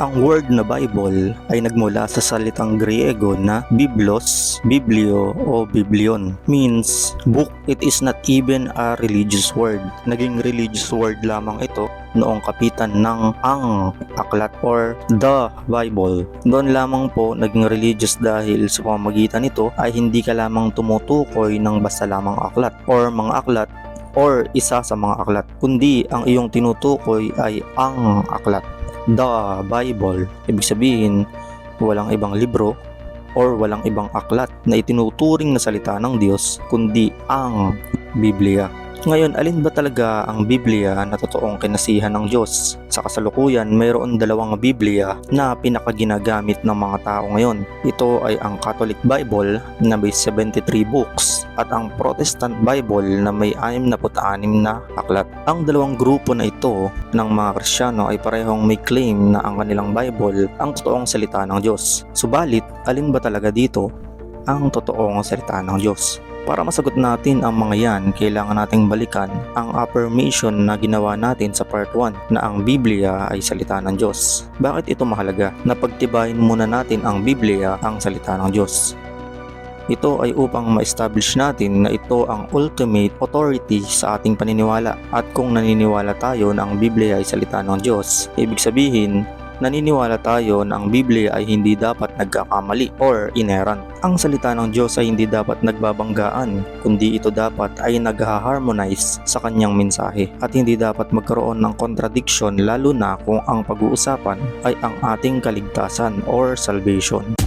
Ang word na Bible ay nagmula sa salitang Griego na Biblos, Biblio o Biblion. Means book. It is not even a religious word. Naging religious word lamang ito noong kapitan ng ang aklat or the Bible. Doon lamang po naging religious dahil sa pamamagitan nito ay hindi ka lamang tumutukoy ng basta lamang aklat or mga aklat or isa sa mga aklat, kundi ang iyong tinutukoy ay ang aklat the Bible. Ibig sabihin, walang ibang libro or walang ibang aklat na itinuturing na salita ng Diyos kundi ang Biblia. Ngayon, alin ba talaga ang Biblia na totoong kinasihan ng Diyos? Sa kasalukuyan, mayroon dalawang Biblia na pinakaginagamit ng mga tao ngayon. Ito ay ang Catholic Bible na may 73 books at ang Protestant Bible na may 66 na aklat. Ang dalawang grupo na ito ng mga Kristiyano ay parehong may claim na ang kanilang Bible ang totoong salita ng Diyos. Subalit, alin ba talaga dito ang totoong salita ng Diyos? Para masagot natin ang mga yan, kailangan nating balikan ang affirmation na ginawa natin sa part 1 na ang Biblia ay salita ng Diyos. Bakit ito mahalaga? Napagtibayin muna natin ang Biblia ang salita ng Diyos. Ito ay upang ma-establish natin na ito ang ultimate authority sa ating paniniwala. At kung naniniwala tayo na ang Biblia ay salita ng Diyos, ibig sabihin naniniwala tayo na ang Biblia ay hindi dapat nagkakamali or inerrant. Ang salita ng Diyos ay hindi dapat nagbabanggaan, kundi ito dapat ay nagha-harmonize sa kanyang mensahe at hindi dapat magkaroon ng contradiction lalo na kung ang pag-uusapan ay ang ating kaligtasan or salvation.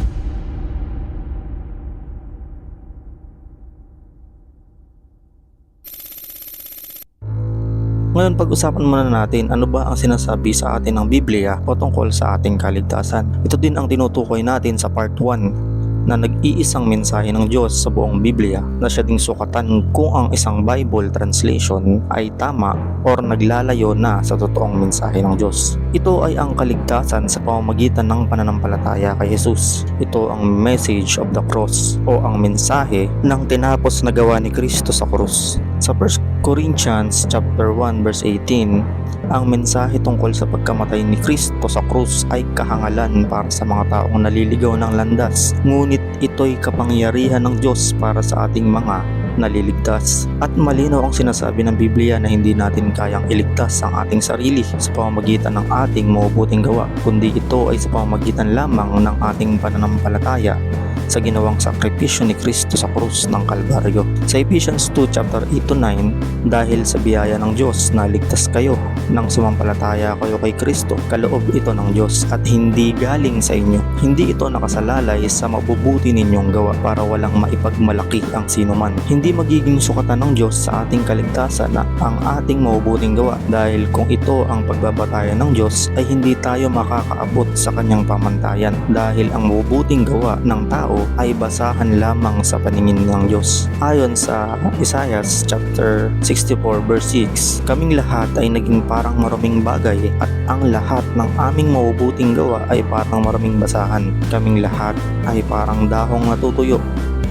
Ngayon pag-usapan muna natin ano ba ang sinasabi sa atin ng Biblia o tungkol sa ating kaligtasan. Ito din ang tinutukoy natin sa part 1 na nag-iisang mensahe ng Diyos sa buong Biblia na siya ding sukatan kung ang isang Bible translation ay tama or naglalayo na sa totoong mensahe ng Diyos. Ito ay ang kaligtasan sa pamamagitan ng pananampalataya kay Jesus. Ito ang message of the cross o ang mensahe ng tinapos na gawa ni Kristo sa krus. Sa 1 Corinthians chapter 1 verse 18, ang mensahe tungkol sa pagkamatay ni Kristo sa krus ay kahangalan para sa mga taong naliligaw ng landas. Ngunit ito'y kapangyarihan ng Diyos para sa ating mga naliligtas. At malinaw ang sinasabi ng Biblia na hindi natin kayang iligtas ang ating sarili sa pamamagitan ng ating mabubuting gawa, kundi ito ay sa pamamagitan lamang ng ating pananampalataya sa ginawang sakripisyo ni Kristo sa krus ng Kalbaryo. Sa Ephesians 2 chapter 8 to 9, dahil sa biyaya ng Diyos na ligtas kayo nang sumampalataya kayo kay Kristo, kaloob ito ng Diyos at hindi galing sa inyo. Hindi ito nakasalalay sa mabubuti ninyong gawa para walang maipagmalaki ang sinuman. Hindi magiging sukatan ng Diyos sa ating kaligtasan na ang ating mabubuting gawa dahil kung ito ang pagbabatayan ng Diyos ay hindi tayo makakaabot sa kanyang pamantayan dahil ang mabubuting gawa ng tao ay basahan lamang sa paningin ng Diyos. Ayon sa Isaiah chapter 64 verse 6, kaming lahat ay naging parang maraming bagay at ang lahat ng aming mabubuting gawa ay parang maraming basahan. Kaming lahat ay parang dahong natutuyo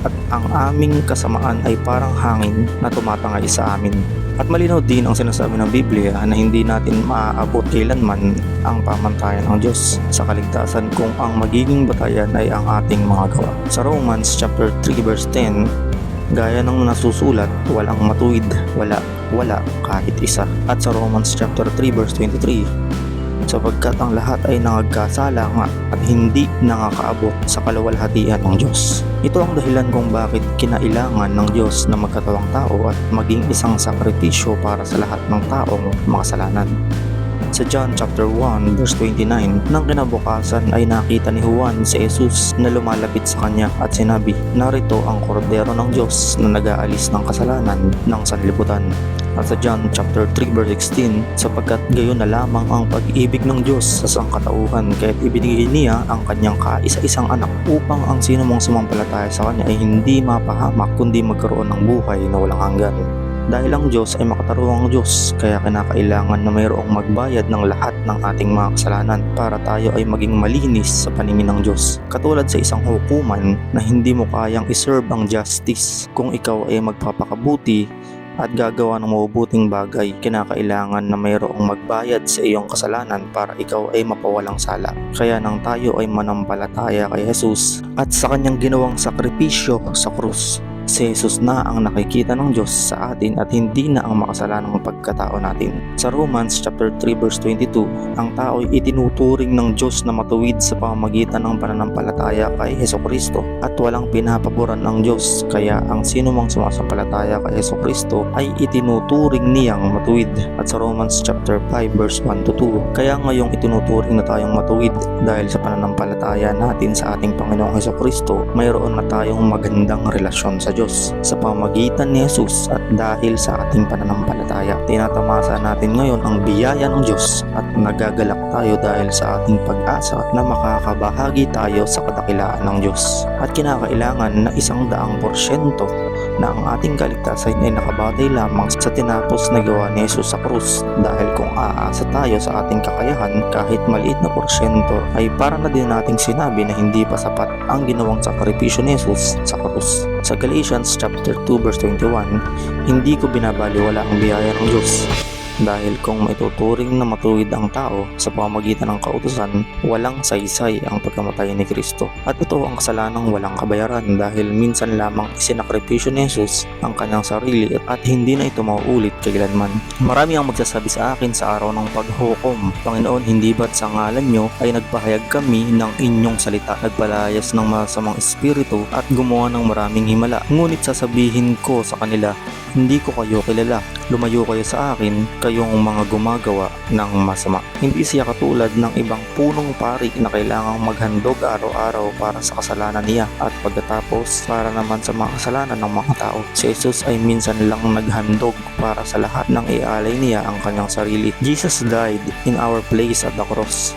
at ang aming kasamaan ay parang hangin na tumatangay sa amin. At malinaw din ang sinasabi ng Biblia na hindi natin maaabot kailanman ang pamantayan ng Diyos sa kaligtasan kung ang magiging batayan ay ang ating mga gawa. Sa Romans chapter 3 verse 10, gaya ng nasusulat, walang matuwid, wala, wala kahit isa. At sa Romans chapter 3 verse 23, sapagkat ang lahat ay nangagkasala nga at hindi nakakaabot sa kaluwalhatian ng Diyos. Ito ang dahilan kung bakit kinailangan ng Diyos na magkatawang tao at maging isang sakripisyo para sa lahat ng taong makasalanan. Sa John chapter 1 verse 29, nang kinabukasan ay nakita ni Juan si Jesus na lumalapit sa kanya at sinabi, Narito ang kordero ng Diyos na nag-aalis ng kasalanan ng sanlibutan. At sa John chapter 3 verse 16, sapagkat gayon na lamang ang pag-ibig ng Diyos sa sangkatauhan kaya't ibinigay niya ang kanyang kaisa-isang anak upang ang sino mong sumampalataya sa kanya ay hindi mapahamak kundi magkaroon ng buhay na walang hanggan. Dahil ang Diyos ay makataruang Diyos, kaya kinakailangan na mayroong magbayad ng lahat ng ating mga kasalanan para tayo ay maging malinis sa paningin ng Diyos. Katulad sa isang hukuman na hindi mo kayang iserve ang justice kung ikaw ay magpapakabuti at gagawa ng mabubuting bagay, kinakailangan na mayroong magbayad sa iyong kasalanan para ikaw ay mapawalang sala. Kaya nang tayo ay manampalataya kay Jesus at sa kanyang ginawang sakripisyo sa krus, si Jesus na ang nakikita ng Diyos sa atin at hindi na ang makasalanang pagkatao natin. Sa Romans chapter 3 verse 22, ang tao ay itinuturing ng Diyos na matuwid sa pamamagitan ng pananampalataya kay Heso Kristo at walang pinapaboran ng Diyos kaya ang sino mang sumasampalataya kay Heso Kristo ay itinuturing niyang matuwid. At sa Romans chapter 5 verse 1 to 2, kaya ngayong itinuturing na tayong matuwid dahil sa pananampalataya natin sa ating Panginoong Heso Kristo, mayroon na tayong magandang relasyon sa Diyos sa pamagitan ni Jesus at dahil sa ating pananampalataya. Tinatamasa natin ngayon ang biyaya ng Diyos at nagagalak tayo dahil sa ating pag-asa na makakabahagi tayo sa kadakilaan ng Diyos. At kinakailangan na isang daang porsyento na ang ating kaligtasan ay nakabatay lamang sa tinapos na gawa ni Jesus sa krus dahil kung aasa tayo sa ating kakayahan kahit maliit na porsyento ay para na din nating sinabi na hindi pa sapat ang ginawang sakripisyo ni Jesus sa krus. Sa Galatians chapter 2 verse 21, hindi ko binabaliwala ang biyaya ng Diyos dahil kung maituturing na matuwid ang tao sa pamamagitan ng kautusan, walang saysay ang pagkamatay ni Kristo. At ito ang kasalanang walang kabayaran dahil minsan lamang isinakripisyo ni Jesus ang kanyang sarili at hindi na ito mauulit kailanman. Marami ang magsasabi sa akin sa araw ng paghukom, Panginoon, hindi ba't sa ngalan nyo ay nagpahayag kami ng inyong salita, nagpalayas ng masamang espiritu at gumawa ng maraming himala. Ngunit sasabihin ko sa kanila, hindi ko kayo kilala. Lumayo kayo sa akin, kayong mga gumagawa ng masama. Hindi siya katulad ng ibang punong pari na kailangang maghandog araw-araw para sa kasalanan niya at pagkatapos para naman sa mga kasalanan ng mga tao. Si Jesus ay minsan lang naghandog para sa lahat ng ialay niya ang kanyang sarili. Jesus died in our place at the cross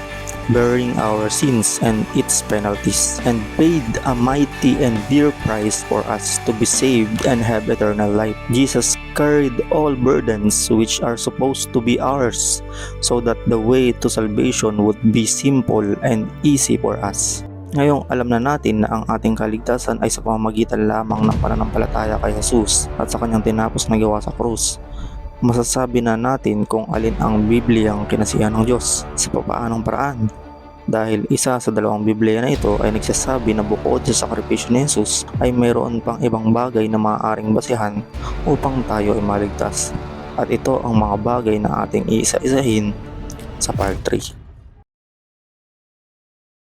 bearing our sins and its penalties, and paid a mighty and dear price for us to be saved and have eternal life. Jesus carried all burdens which are supposed to be ours, so that the way to salvation would be simple and easy for us. Ngayong alam na natin na ang ating kaligtasan ay sa pamamagitan lamang ng pananampalataya kay Jesus at sa kanyang tinapos na gawa sa krus masasabi na natin kung alin ang Bibliyang kinasihan ng Diyos sa papaanong paraan. Dahil isa sa dalawang Biblia na ito ay nagsasabi na bukod sa sakripisyo ni Jesus ay mayroon pang ibang bagay na maaaring basihan upang tayo ay maligtas. At ito ang mga bagay na ating iisa-isahin sa part 3.